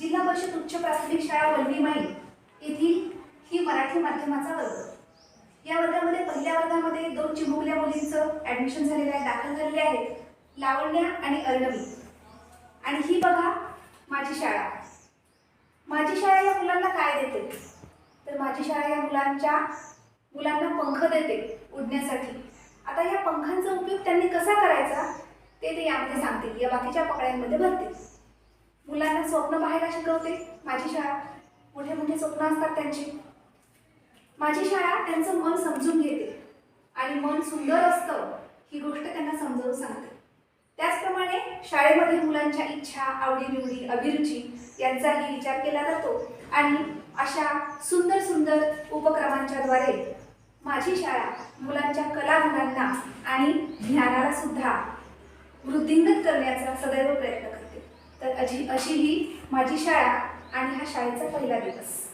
जिल्हा परिषद उच्च प्राथमिक शाळा वल्लीमाई येथील ही मराठी माध्यमाचा वर्ग. या वर्गामध्ये पहिल्या वर्गामध्ये दोन चिमुकल्या मुलींचं ॲडमिशन झालेलं आहे दाखल झालेले आहेत लावण्या आणि अर्णवी. आणि ही बघा माझी शाळा. माझी शाळा या मुलांना काय देते? तर माझी शाळा या मुलांच्या मुलांना पंख देते उडण्यासाठी. आता या पंखांचा उपयोग त्यांनी कसा करायचा? ते ते यामध्ये सांगतील. या बाकीच्या पकड्यांमध्ये भरतील. मुलांना स्वप्न पाहायला शिकवते माझी शाळा मोठे मोठे स्वप्न असतात त्यांची. माझी शाळा त्यांचं मन समजून घेते. आणि मन सुंदर असतं ही गोष्ट त्यांना समजावून सांगते. त्याचप्रमाणे शाळेमध्ये मुलांच्या इच्छा आवडीनिवडी अभिरुची यांचाही विचार केला जातो. आणि अशा सुंदर सुंदर उपक्रमांच्याद्वारे माझी शाळा मुलांच्या कलागुणांना आणि ज्ञानाला सुद्धा वृद्धिंगत करण्याचा सदैव प्रयत्न तर अशी अशी ही माझी शाळा आणि हा शाळेचा पहिला दिवस.